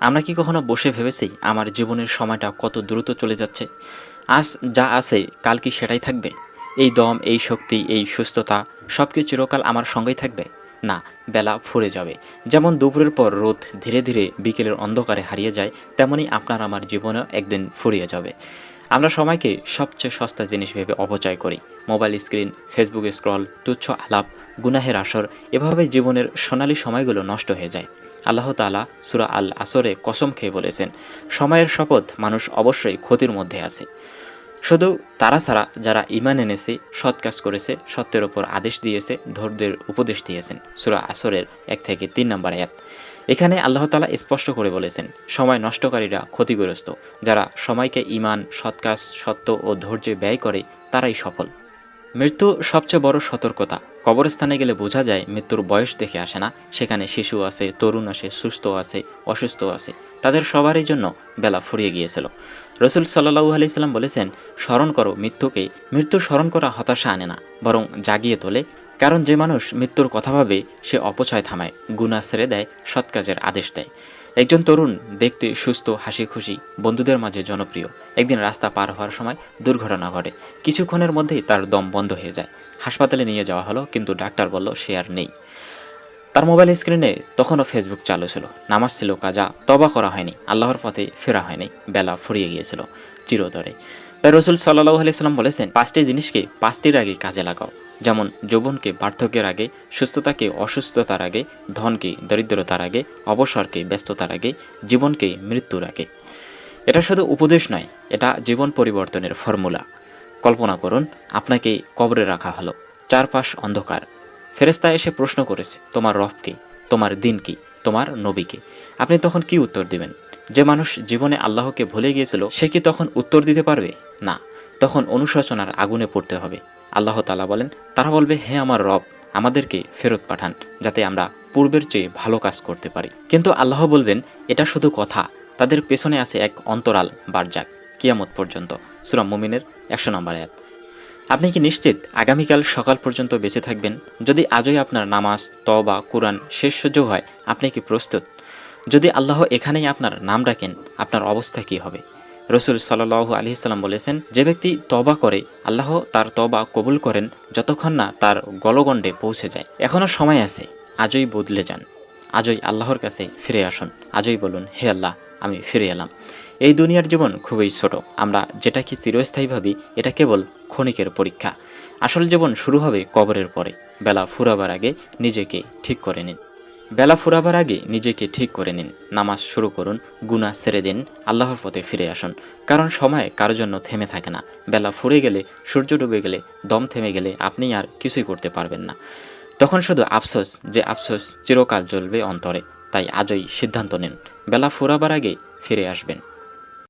আমরা কি কখনো বসে ভেবেছি আমার জীবনের সময়টা কত দ্রুত চলে যাচ্ছে? আজ যা আছে, কাল কি সেটাই থাকবে? এই দম, এই শক্তি, এই সুস্থতা সব কি চিরকাল আমার সঙ্গেই থাকবে? না, বেলা ফুরে যাবে। যেমন দুপুরের পর রোদ ধীরে ধীরে বিকেলের অন্ধকারে হারিয়ে যায়, তেমনি আপনার আমার জীবনেও একদিন ফুরিয়ে যাবে। আমরা সময়কে সবচেয়ে সস্তা জিনিস ভেবে অপচয় করি। মোবাইল স্ক্রিন, ফেসবুক স্ক্রল, তুচ্ছ আলাপ, গুনাহের আসর, এভাবে জীবনের সোনালি সময়গুলো নষ্ট হয়ে যায়। আল্লাহ তালা সুরা আল আসরে কসম খেয়ে বলেছেন, সময়ের শপথ মানুষ অবশ্যই ক্ষতির মধ্যে আছে। শুধু তারা ছাড়া যারা ইমান এনেছে, সৎ কাজ করেছে, সত্যের ওপর আদেশ দিয়েছে, ধৈর্যের উপদেশ দিয়েছেন, সুরা আসরের এক থেকে তিন নম্বর আয়াত। এখানে আল্লাহ তালা স্পষ্ট করে বলেছেন, সময় নষ্টকারীরা ক্ষতিগ্রস্ত। যারা সময়কে ইমান সৎ কাজ, সত্য ও ধৈর্যে ব্যয় করে, তারাই সফল। মৃত্যু সবচেয়ে বড় সতর্কতা। কবরস্থানে গেলে বোঝা যায় মৃত্যুর বয়স দেখে আসে না। সেখানে শিশু আছে, তরুণ আছে, সুস্থ আছে, অসুস্থ আছে। তাদের সবারই জন্য বেলা ফুরিয়ে গিয়েছিল। রসুল সাল্লাহু আলাইসাল্লাম বলেছেন, স্মরণ করো মৃত্যুকে। মৃত্যু স্মরণ করা হতাশা আনে না, বরং জাগিয়ে তোলে। কারণ যে মানুষ মৃত্যুর কথা ভাবে, সে অপচয় থামায় গুণা ছেড়ে দেয়, সৎ কাজের আদেশ দেয়। একজন তরুণ দেখতে সুস্থ হাসি খুশি বন্ধুদের মাঝে জনপ্রিয়। একদিন রাস্তা পার হওয়ার সময় দুর্ঘটনা ঘটে। কিছুক্ষণের মধ্যেই তার দম বন্ধ হয়ে যায়। হাসপাতালে নিয়ে যাওয়া হলো, কিন্তু ডাক্তার বলল সে আর নেই। তার মোবাইল স্ক্রিনে তখনও ফেসবুক চালু ছিল। নামাজ ছিল কাজা তবা করা হয়নি, আল্লাহর পথে ফেরা হয়নি, বেলা ফুরিয়ে গিয়েছিল চিরতরে। তাই রসুল সাল্লাহ আলাইসাল্লাম বলেছেন, পাঁচটি জিনিসকে পাঁচটির আগে কাজে লাগাও। যেমন যৌবনকে বার্ধক্যের আগে, সুস্থতাকে অসুস্থতার আগে, ধনকে দরিদ্রতার আগে, অবসরকে ব্যস্ততার আগে, জীবনকে মৃত্যুর আগে। এটা শুধু উপদেশ নয়, এটা জীবন পরিবর্তনের ফর্মুলা। কল্পনা করুন, আপনাকে কবরে রাখা হলো, চারপাশ অন্ধকার। ফেরেস্তা এসে প্রশ্ন করেছে, তোমার রফকে তোমার দিন কি তোমার নবীকে? আপনি তখন কি উত্তর দিবেন? যে মানুষ জীবনে আল্লাহকে ভুলে গিয়েছিল, সে কি তখন উত্তর দিতে পারবে? না, তখন অনুশোচনার আগুনে পড়তে হবে। আল্লাহ তালা বলেন, তারা বলবে, হে আমার রব, আমাদেরকে ফেরত পাঠান, যাতে আমরা পূর্বের চেয়ে ভালো কাজ করতে পারি। কিন্তু আল্লাহ বলবেন, এটা শুধু কথা, তাদের পেছনে আছে এক অন্তরাল বারজাক, কিয়ামত পর্যন্ত। সুরাম মুমিনের একশো নম্বর আয়াত। আপনি কি নিশ্চিত আগামীকাল সকাল পর্যন্ত বেঁচে থাকবেন? যদি আজই আপনার নামাজ তবা কোরআন শেষ সুযোগ হয়, আপনি কি প্রস্তুত? যদি আল্লাহ এখানেই আপনার নাম ডাকেন আপনার অবস্থা কী হবে? রসুল সাল্লাহ আলহিসাল্লাম বলেছেন, যে ব্যক্তি তবা করে, আল্লাহ তার তবা কবুল করেন যতক্ষণ না তার গলগণ্ডে পৌঁছে যায়। এখনও সময় আছে, আজই বদলে যান, আজই আল্লাহর কাছে ফিরে আসুন, আজই বলুন, হে আল্লাহ, আমি ফিরে এলাম। এই দুনিয়ার জীবন খুবই ছোট, আমরা যেটাকে চিরস্থায়ী ভাবি, এটা কেবল ক্ষণিকের পরীক্ষা। আসল জীবন শুরু হবে কবরের পরে, বেলা ফুরাবার আগে নিজেকে ঠিক করে নিন। বেলা ফুরাবার আগে নিজেকে ঠিক করে নিন, নামাজ শুরু করুন গুনা ছেড়ে দিন, আল্লাহর পথে ফিরে আসুন। কারণ সময় কারোর জন্য থেমে থাকে না। বেলা ফুরে গেলে, সূর্য ডুবে গেলে, দম থেমে গেলে আপনি আর কিছুই করতে পারবেন না। তখন শুধু আফসোস যে আফসোস চিরকাল চলবে অন্তরে। তাই আজই সিদ্ধান্ত নিন, বেলা ফুরাবার আগে ফিরে আসবেন।